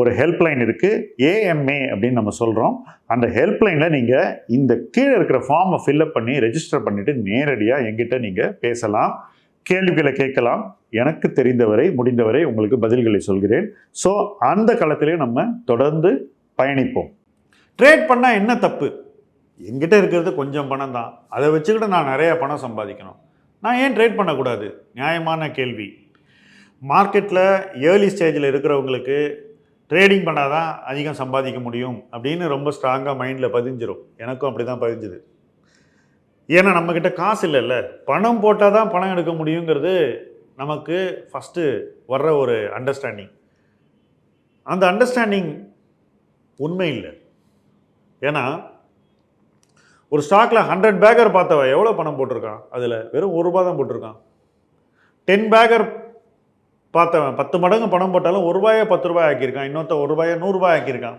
ஒரு ஹெல்ப்லைன் இருக்குது ஏஎம்ஏ அப்படின்னு நம்ம சொல்கிறோம் அந்த ஹெல்ப்லைனில் நீங்கள் இந்த கீழே இருக்கிற ஃபார்மை ஃபில்அப் பண்ணி ரெஜிஸ்டர் பண்ணிவிட்டு நேரடியாக எங்கிட்ட நீங்கள் பேசலாம் கேள்விகளை கேட்கலாம். எனக்கு தெரிந்தவரை முடிந்தவரை உங்களுக்கு பதில்களை சொல்கிறேன். ஸோ அந்த களத்திலே நம்ம தொடர்ந்து பயணிப்போம். ட்ரேட் பண்ணால் என்ன தப்பு? எங்கிட்ட இருக்கிறது கொஞ்சம் பணம் தான். அதை வச்சுக்கிட்டு நான் நிறைய பணம் சம்பாதிக்கணும். நான் ஏன் ட்ரேட் பண்ணக்கூடாது? நியாயமான கேள்வி. மார்க்கெட்டில் ஏர்லி ஸ்டேஜில் இருக்கிறவங்களுக்கு ட்ரேடிங் பண்ணால் தான் அதிகம் சம்பாதிக்க முடியும் அப்படின்னு ரொம்ப ஸ்ட்ராங்காக மைண்டில் பதிஞ்சிடும் எனக்கும் அப்படி தான் பதிஞ்சுது. ஏன்னா நம்மக்கிட்ட காசு இல்லைல்ல. பணம் போட்டால் தான் பணம் எடுக்க முடியுங்கிறது நமக்கு ஃபஸ்ட்டு வர்ற ஒரு அண்டர்ஸ்டாண்டிங் அந்த அண்டர்ஸ்டாண்டிங் உண்மை இல்லை. ஏன்னா ஒரு ஸ்டாக்கில் ஹண்ட்ரட் பேக்கர் பார்த்தவ எவ்வளோ பணம் போட்டிருக்கான்? அதில் வெறும் ஒரு ரூபா தான் போட்டிருக்கான். டென் பேக்கர் பார்த்தவன் பத்து மடங்கு பணம் போட்டாலும் ஒரு ரூபாயை பத்து ரூபாய் ஆக்கியிருக்கான். இன்னொருத்த ஒரு ரூபாயை நூறுரூபாய் ஆக்கியிருக்கான்.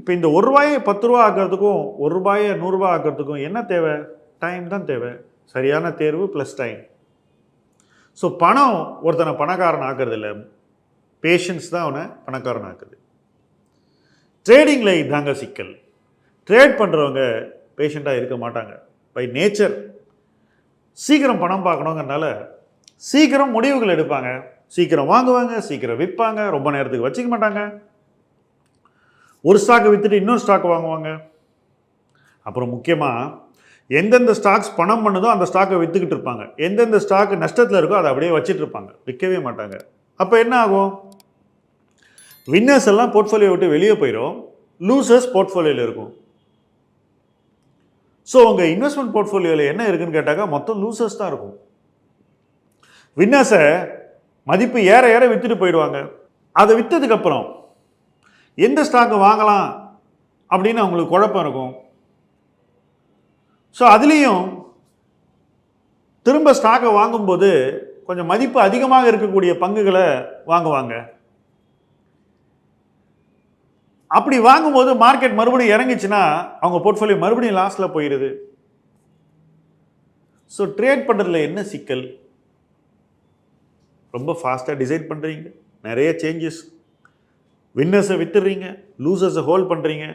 இப்போ இந்த ஒரு ரூபாயை பத்து ரூபா ஆக்கிறதுக்கும் ஒரு ரூபாயை நூறுரூபா ஆக்கிறதுக்கும் என்ன தேவை? டைம் தான் தேவை. சரியான தேர்வு ப்ளஸ் டைம் ஸோ பணம் ஒருத்தனை பணக்காரன் ஆக்குறது இல்லை பேஷன்ஸ் தான் அவனை பணக்காரன் ஆக்குது. ட்ரேடிங்கில் இதாங்க சிக்கல். ட்ரேட் பண்ணுறவங்க பேஷண்ட்டாக இருக்க மாட்டாங்க. பை நேச்சர் சீக்கிரம் பணம் பார்க்கணுங்கிறனால சீக்கிரம் முடிவுகள் எடுப்பாங்க. சீக்கிரம் வாங்குவாங்க சீக்கிரம் விற்பாங்க ரொம்ப நேரத்துக்கு வச்சுக்க மாட்டாங்க. ஒரு ஸ்டாக்கை விற்றுட்டு இன்னொரு ஸ்டாக் வாங்குவாங்க. அப்புறம் முக்கியமாக எந்தெந்த ஸ்டாக்ஸ் பணம் பண்ணுதோ அந்த ஸ்டாக்கை விற்றுக்கிட்டு இருப்பாங்க. எந்தெந்த ஸ்டாக் நஷ்டத்தில் இருக்கோ அதை அப்படியே வச்சுட்டு இருப்பாங்க. விற்கவே மாட்டாங்க. அப்போ என்ன ஆகும்? வின்னர்ஸ் எல்லாம் போர்ட்ஃபோலியோ விட்டு வெளியே போயிடும் லூசர்ஸ் போர்ட்ஃபோலியோவில் இருக்கும். ஸோ உங்கள் இன்வெஸ்ட்மெண்ட் போர்ட்ஃபோலியோவில் என்ன இருக்குன்னு கேட்டாக்கா மொத்தம் லூசர்ஸ் தான் இருக்கும். வின்னர்ஸை மதிப்பு ஏற ஏற விற்றுட்டு போயிடுவாங்க. அதை விற்றதுக்கப்புறம் எந்த ஸ்டாக்கை வாங்கலாம் அப்படின்னு அவங்களுக்கு குழப்பம் இருக்கும். ஸோ அதுலேயும் திரும்ப ஸ்டாக்கை வாங்கும்போது கொஞ்சம் மதிப்பு அதிகமாக இருக்கக்கூடிய பங்குகளை வாங்குவாங்க. அப்படி வாங்கும்போது மார்க்கெட் மறுபடியும் இறங்கிச்சுன்னா அவங்க போர்ட்ஃபோலியோ மறுபடியும் லாஸில் போயிடுது ஸோ ட்ரேட் பண்ணுறதுல என்ன சிக்கல்? ரொம்ப ஃபாஸ்ட்டாக டிசைட் பண்ணுறீங்க நிறைய சேஞ்சஸ் வின்னர்ஸை வித்துடுறீங்க. லூசர்ஸை ஹோல்ட் பண்ணுறீங்க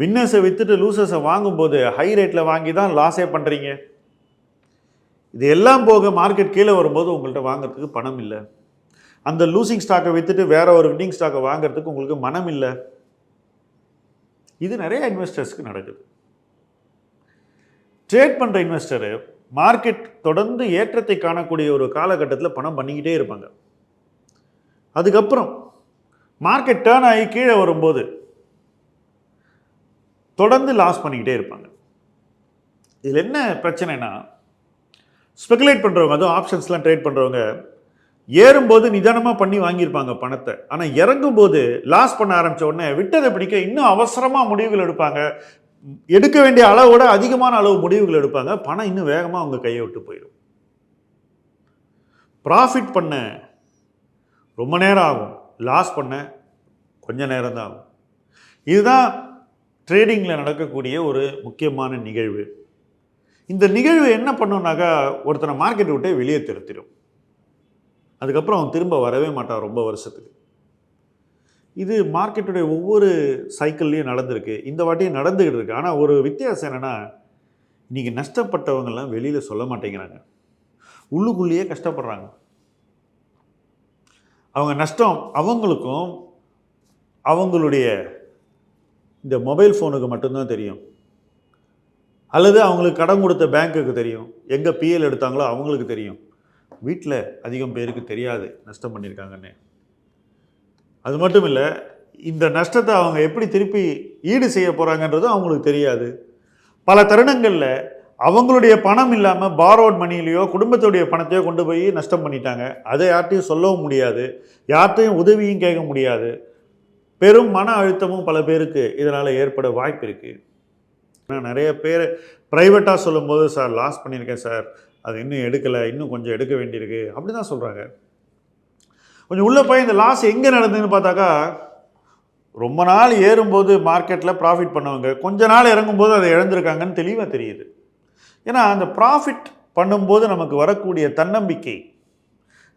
வின்னர்ஸை விற்றுட்டு லூசர்ஸை வாங்கும்போது ஹை ரேட்டில் வாங்கி தான் லாஸே பண்ணுறீங்க இது எல்லாம் போக மார்க்கெட் கீழே வரும்போது உங்கள்கிட்ட வாங்குறதுக்கு பணம் இல்லை. அந்த லூசிங் ஸ்டாக்கை விற்றுட்டு வேற ஒரு வின்னிங் ஸ்டாக்கை வாங்குறதுக்கு உங்களுக்கு மனம் இல்லை. இது நிறைய இன்வெஸ்டர்ஸ்க்கு நடக்குது. ட்ரேட் பண்ணுற இன்வெஸ்டரு மார்க்கெட் தொடர்ந்து ஏற்றத்தை காணக்கூடிய ஒரு காலகட்டத்தில் பணம் பண்ணிக்கிட்டே இருப்பாங்க. அதுக்கப்புறம் மார்க்கெட் டேர்ன் ஆகி கீழே வரும்போது தொடர்ந்து லாஸ் பண்ணிக்கிட்டே இருப்பாங்க. இதில் என்ன பிரச்சனைனா ஸ்பெகுலேட் பண்ணுறவங்க அதுவும் ஆப்ஷன்ஸ்லாம் ட்ரேட் பண்ணுறவங்க ஏறும்போது நிதானமாக பண்ணி வாங்கியிருப்பாங்க பணத்தை. ஆனால் இறங்கும்போது லாஸ் பண்ண ஆரம்பித்த உடனே விட்டதை பிடிக்க இன்னும் அவசரமாக முடிவுகள் எடுப்பாங்க. எடுக்க வேண்டிய அளவோட அதிகமான அளவு முடிவுகள் எடுப்பாங்க. பணம் இன்னும் வேகமாக அவங்க கையை விட்டு போயிடும். ப்ராஃபிட் பண்ண ரொம்ப நேரம் ஆகும். லாஸ் பண்ண கொஞ்சம் நேரம் தான் ஆகும். இதுதான் ட்ரேடிங்கில் நடக்கக்கூடிய ஒரு முக்கியமான நிகழ்வு. இந்த நிகழ்வு என்ன பண்ணுனாக்கா ஒருத்தனை மார்க்கெட் விட்டே வெளியே திருத்திடும். அதுக்கப்புறம் அவன் திரும்ப வரவே மாட்டான் ரொம்ப வருஷத்துக்கு. இது மார்க்கெட்டுடைய ஒவ்வொரு சைக்கிள்லேயும் நடந்திருக்கு. இந்த வாட்டியும் நடந்துக்கிட்டு இருக்குது ஆனால் ஒரு வித்தியாசம் என்னென்னா இன்றைக்கி நஷ்டப்பட்டவங்கெல்லாம் வெளியில் சொல்ல மாட்டேங்கிறாங்க. உள்ளுக்குள்ளேயே கஷ்டப்படுறாங்க. அவங்க நஷ்டம் அவங்களுக்கும் அவங்களுடைய இந்த மொபைல் ஃபோனுக்கு மட்டும்தான் தெரியும். அல்லது அவங்களுக்கு கடன் கொடுத்த பேங்க்குக்கு தெரியும். எங்கே பிஎல் எடுத்தாங்களோ அவங்களுக்கு தெரியும். வீட்டில் அதிகம் பேருக்கு தெரியாது நஷ்டம் பண்ணியிருக்காங்கன்னு. அது மட்டும் இல்லை இந்த நஷ்டத்தை அவங்க எப்படி திருப்பி ஈடு செய்ய போகிறாங்கன்றதும் அவங்களுக்கு தெரியாது. பல தருணங்களில் அவங்களுடைய பணம் இல்லாமல் பாரோட் மணியிலையோ குடும்பத்துடைய பணத்தையோ கொண்டு போய் நஷ்டம் பண்ணிட்டாங்க. அதை யார்ட்டையும் சொல்லவும் முடியாது. யார்கிட்டையும் உதவியும் கேட்க முடியாது. பெரும் மன அழுத்தமும் பல பேருக்கு இதனால் ஏற்பட வாய்ப்பு இருக்குது நான் நிறைய பேர் ப்ரைவேட்டாக சொல்லும்போது சார் லாஸ் பண்ணியிருக்கேன் சார். அது இன்னும் எடுக்கலை. இன்னும் கொஞ்சம் எடுக்க வேண்டியிருக்கு. அப்படி தான் சொல்கிறாங்க கொஞ்சம் உள்ளே போய் இந்த லாஸ் எங்கே நடந்ததுன்னு பார்த்தாக்கா ரொம்ப நாள் ஏறும்போது மார்க்கெட்டில் ப்ராஃபிட் பண்ணவங்க கொஞ்ச நாள் இறங்கும்போது அதை இழந்திருக்காங்கன்னு தெளிவாக தெரியுது. ஏன்னா அந்த ப்ராஃபிட் பண்ணும்போது நமக்கு வரக்கூடிய தன்னம்பிக்கை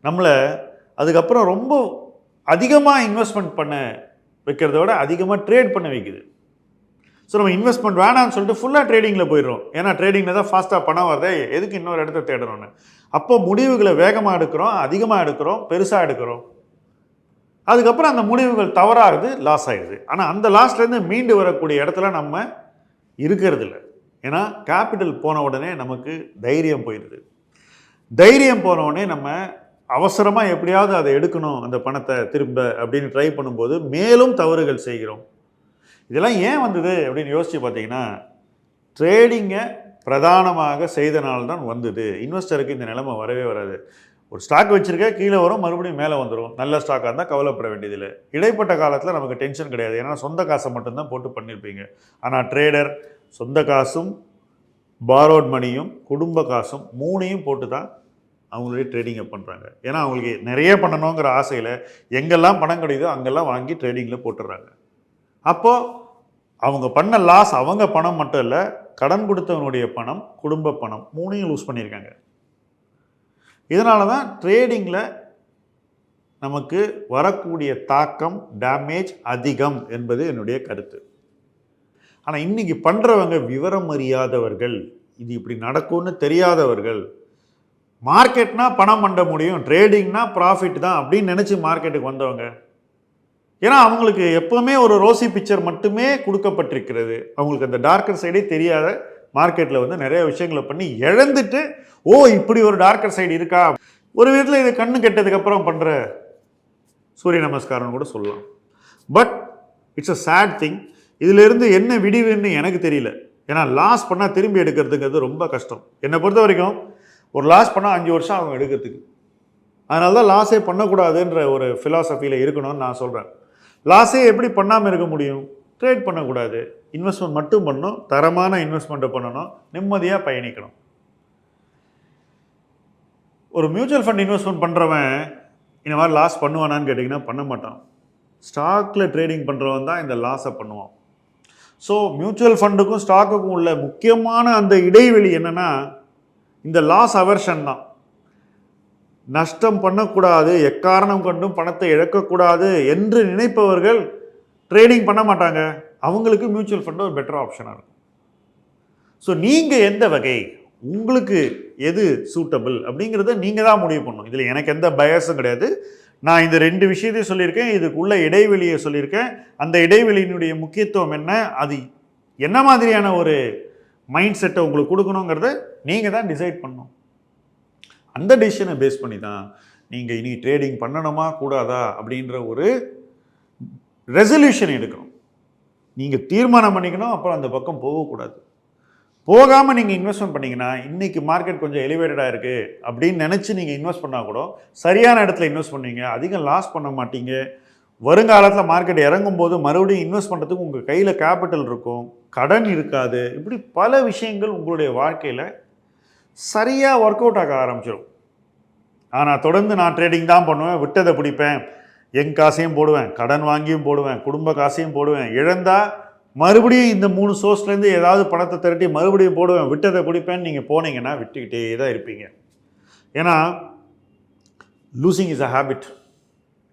நம்மளை அதுக்கப்புறம் ரொம்ப அதிகமாக இன்வெஸ்ட்மெண்ட் பண்ண வைக்கிறத விட அதிகமாக ட்ரேட் பண்ண வைக்குது. ஸோ நம்ம இன்வெஸ்ட்மெண்ட் வேணாம்னு சொல்லிட்டு ஃபுல்லாக ட்ரேடிங்கில் போயிடுறோம். ஏன்னா ட்ரேடிங்கில் தான் ஃபாஸ்ட்டாக பணம் வருதே எதுக்கு இன்னொரு இடத்த தேடணும்னு. அப்போ முடிவுகளை வேகமாக எடுக்கிறோம் அதிகமாக எடுக்கிறோம் பெருசாக எடுக்கிறோம். அதுக்கப்புறம் அந்த முடிவுகள் தவறாகுது லாஸ் ஆகிடுது ஆனால் அந்த லாஸ்ட்லேருந்து மீண்டு வரக்கூடிய இடத்துல நம்ம இருக்கிறதில்ல ஏன்னா கேபிட்டல் போன உடனே நமக்கு தைரியம் போயிடுது. தைரியம் போன உடனே நம்ம அவசரமாக எப்படியாவது அதை எடுக்கணும் அந்த பணத்தை திரும்ப அப்படின்னு ட்ரை பண்ணும்போது மேலும் தவறுகள் செய்கிறோம். இதெல்லாம் ஏன் வந்தது அப்படின்னு யோசித்து பார்த்தீங்கன்னா ட்ரேடிங்கை பிரதானமாக செய்தனால்தான் வந்தது. இன்வெஸ்டருக்கு இந்த நிலைமை வரவே வராது. ஒரு ஸ்டாக் வச்சுருக்க கீழே வரும் மறுபடியும் மேலே வந்துடும் நல்ல ஸ்டாக்காக இருந்தால் கவலைப்பட வேண்டியதில்லை. இடைப்பட்ட காலத்தில் நமக்கு டென்ஷன் கிடையாது. ஏன்னா சொந்த காசை மட்டும்தான் போட்டு பண்ணியிருப்பீங்க. ஆனால் ட்ரேடர் சொந்த காசும் பாரோட் மணியும் குடும்ப காசும் மூணையும் போட்டு தான் அவங்களுடைய ட்ரேடிங்கை பண்ணுறாங்க ஏன்னா அவங்களுக்கு நிறைய பண்ணணுங்கிற ஆசையில் எங்கெல்லாம் பணம் கிடையுதோ அங்கெல்லாம் வாங்கி ட்ரேடிங்கில் போட்டுடுறாங்க. அப்போது அவங்க பண்ண லாஸ் அவங்க பணம் மட்டும் இல்லை கடன் கொடுத்தவனுடைய பணம் குடும்ப பணம் மூணையும் லூஸ் பண்ணியிருக்காங்க. இதனால தான் ட்ரேடிங்கில் நமக்கு வரக்கூடிய தாக்கம் டேமேஜ் அதிகம் என்பது என்னுடைய கருத்து. ஆனால் இன்றைக்கி பண்ணுறவங்க விவரம் அறியாதவர்கள் இது இப்படி நடக்கும்னு தெரியாதவர்கள் மார்க்கெட்னா பணம் பண்ண முடியும் ட்ரேடிங்னால் ப்ராஃபிட் தான் அப்படின்னு நினச்சி மார்க்கெட்டுக்கு வந்தவங்க ஏன்னா அவங்களுக்கு எப்போவுமே ஒரு ரோசி பிக்சர் மட்டுமே கொடுக்கப்பட்டிருக்கிறது. அவங்களுக்கு அந்த டார்க்கர் சைடே தெரியாத மார்க்கெட்டில் வந்து நிறைய விஷயங்களை பண்ணி இழந்துட்டு ஓ இப்படி ஒரு டார்க்கர் சைடு இருக்கா? ஒரு வீட்டில் இது கண்ணு கெட்டதுக்கப்புறம் பண்ணுற சூரிய நமஸ்காரம் கூட சொல்லலாம். But it's a sad thing இதிலிருந்து என்ன விடிவுன்னு எனக்கு தெரியல. ஏன்னா லாஸ் பண்ணால் திரும்பி எடுக்கிறதுங்கிறது ரொம்ப கஷ்டம். என்னை பொறுத்த வரைக்கும் ஒரு லாஸ் பண்ணால் அஞ்சு வருஷம் அவங்க எடுக்கிறதுக்கு. அதனால தான் லாஸே பண்ணக்கூடாதுன்ற ஒரு ஃபிலாசபியில் இருக்கணும்னு நான் சொல்கிறேன் லாஸே எப்படி பண்ணாமல் இருக்க முடியும்? ட்ரேட் பண்ணக்கூடாது. இன்வெஸ்ட்மெண்ட் மட்டும் பண்ணணும். தரமான இன்வெஸ்ட்மெண்ட்டை பண்ணணும். நிம்மதியாக பயணிக்கணும். ஒரு மியூச்சுவல் ஃபண்ட் இன்வெஸ்ட்மெண்ட் பண்ணுறவன் இந்த மாதிரி லாஸ் பண்ணுவானான்னு கேட்டிங்கன்னா பண்ண மாட்டான். ஸ்டாக்கில் ட்ரேடிங் பண்ணுறவன் தான் இந்த லாஸை பண்ணுவான். ஸோ மியூச்சுவல் ஃபண்டுக்கும் ஸ்டாக்குக்கும் உள்ள முக்கியமான அந்த இடைவெளி என்னென்னா இந்த லாஸ் அவர்ஷன் தான். நஷ்டம் பண்ணக்கூடாது எக்காரணம் கொண்டும் பணத்தை இழக்கக்கூடாது என்று நினைப்பவர்கள் ட்ரேடிங் பண்ண மாட்டாங்க. அவங்களுக்கு மியூச்சுவல் ஃபண்ட் ஒரு பெட்டர் ஆப்ஷனாக இருக்கும். ஸோ நீங்கள் எந்த வகை உங்களுக்கு எது சூட்டபிள் அப்படிங்கிறத நீங்கள் தான் முடிவு பண்ணணும். இதில் எனக்கு எந்த பயசும் கிடையாது. நான் இந்த ரெண்டு விஷயத்தையும் சொல்லியிருக்கேன் இதுக்குள்ள இடைவெளியை சொல்லியிருக்கேன். அந்த இடைவெளியினுடைய முக்கியத்துவம் என்ன அது என்ன மாதிரியான ஒரு மைண்ட் செட்டை உங்களுக்கு கொடுக்கணுங்கிறத நீங்கள் தான் டிசைட் பண்ணணும். அந்த டிசிஷனை பேஸ் பண்ணி தான் நீங்கள் இனி ட்ரேடிங் பண்ணணுமா கூடாதா அப்படின்ற ஒரு ரெசல்யூஷன் எடுக்கணும். நீங்கள் தீர்மானம் பண்ணிக்கணும் அப்புறம் அந்த பக்கம் போகக்கூடாது. போகாமல் நீங்கள் இன்வெஸ்ட்மெண்ட் பண்ணிங்கன்னா இன்றைக்கி மார்க்கெட் கொஞ்சம் எலிவேட்டடாக இருக்குது அப்படின்னு நினச்சி நீங்கள் இன்வெஸ்ட் பண்ணால் கூட சரியான இடத்துல இன்வெஸ்ட் பண்ணீங்க அதிகம் லாஸ் பண்ண மாட்டீங்க. வருங்காலத்தில் மார்க்கெட் இறங்கும் போது மறுபடியும் இன்வெஸ்ட் பண்ணுறதுக்கு உங்கள் கையில் கேபிட்டல் இருக்கும் கடன் இருக்காது இப்படி பல விஷயங்கள் உங்களுடைய வாழ்க்கையில் சரியாக ஒர்க் அவுட் ஆக ஆரம்பிச்சிடும் ஆனால் தொடர்ந்து நான் ட்ரேடிங் தான் பண்ணுவேன் விட்டதை பிடிப்பேன். என் காசையும் போடுவேன் கடன் வாங்கியும் போடுவேன் குடும்ப காசையும் போடுவேன். இழந்தால் மறுபடியும் இந்த மூணு சோர்ஸ்லேருந்து ஏதாவது பணத்தை திரட்டி மறுபடியும் போடுவேன் விட்டதை பிடிப்பேன்னு நீங்கள் போனீங்கன்னா விட்டுக்கிட்டே தான் இருப்பீங்க. ஏன்னா losing is a habit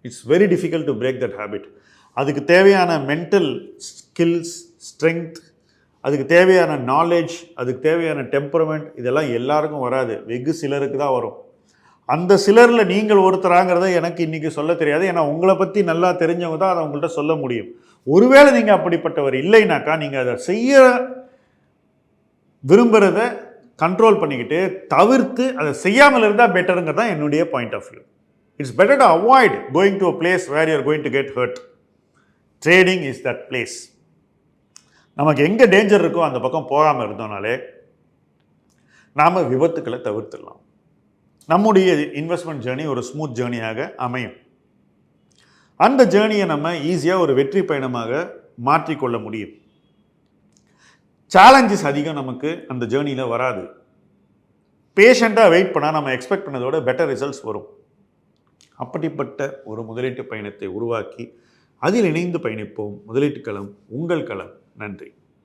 it's very difficult to break that habit அதுக்கு தேவையான மென்டல் ஸ்கில்ஸ் ஸ்ட்ரென்த் அதுக்கு தேவையான நாலேஜ் அதுக்கு தேவையான டெம்பரமெண்ட் இதெல்லாம் எல்லாருக்கும் வராது. வெகு சிலருக்கு தான் வரும். அந்த சிலரில் நீங்கள் ஒருத்தராங்கிறத எனக்கு இன்றைக்கி சொல்ல தெரியாது. ஏன்னா உங்களை பற்றி நல்லா தெரிஞ்சவங்க தான் அதை உங்கள்கிட்ட சொல்ல முடியும். ஒருவேளை நீங்கள் அப்படிப்பட்டவர் இல்லைனாக்கா நீங்கள் அதை செய்ய விரும்புகிறத கண்ட்ரோல் பண்ணிக்கிட்டு தவிர்த்து அதை செய்யாமல் இருந்தால் பெட்டருங்கிறது தான் என்னுடைய point of view it's better to avoid going to a place where you're going to get hurt trading is that place நமக்கு எங்கே டேஞ்சர் இருக்கோ அந்த பக்கம் போகாமல் இருந்தோம்னாலே நாம் விபத்துக்களை தவிர்த்துடலாம். நம்முடைய இன்வெஸ்ட்மெண்ட் ஜேர்னி ஒரு ஸ்மூத் ஜேர்னியாக அமையும். அந்த ஜேர்னியை நம்ம ஈஸியாக ஒரு வெற்றி பயணமாக மாற்றிக்கொள்ள முடியும். சேலஞ்சஸ் அதிகம் நமக்கு அந்த ஜேர்னியில் வராது. பேஷண்ட்டாக வெயிட் பண்ணால் நம்ம எக்ஸ்பெக்ட் பண்ணதோட பெட்டர் ரிசல்ட்ஸ் வரும். அப்படிப்பட்ட ஒரு முதலீட்டு பயணத்தை உருவாக்கி அதில் இணைந்து பயணிப்போம். முதலீட்டு களம் உங்கள் களம். நன்றி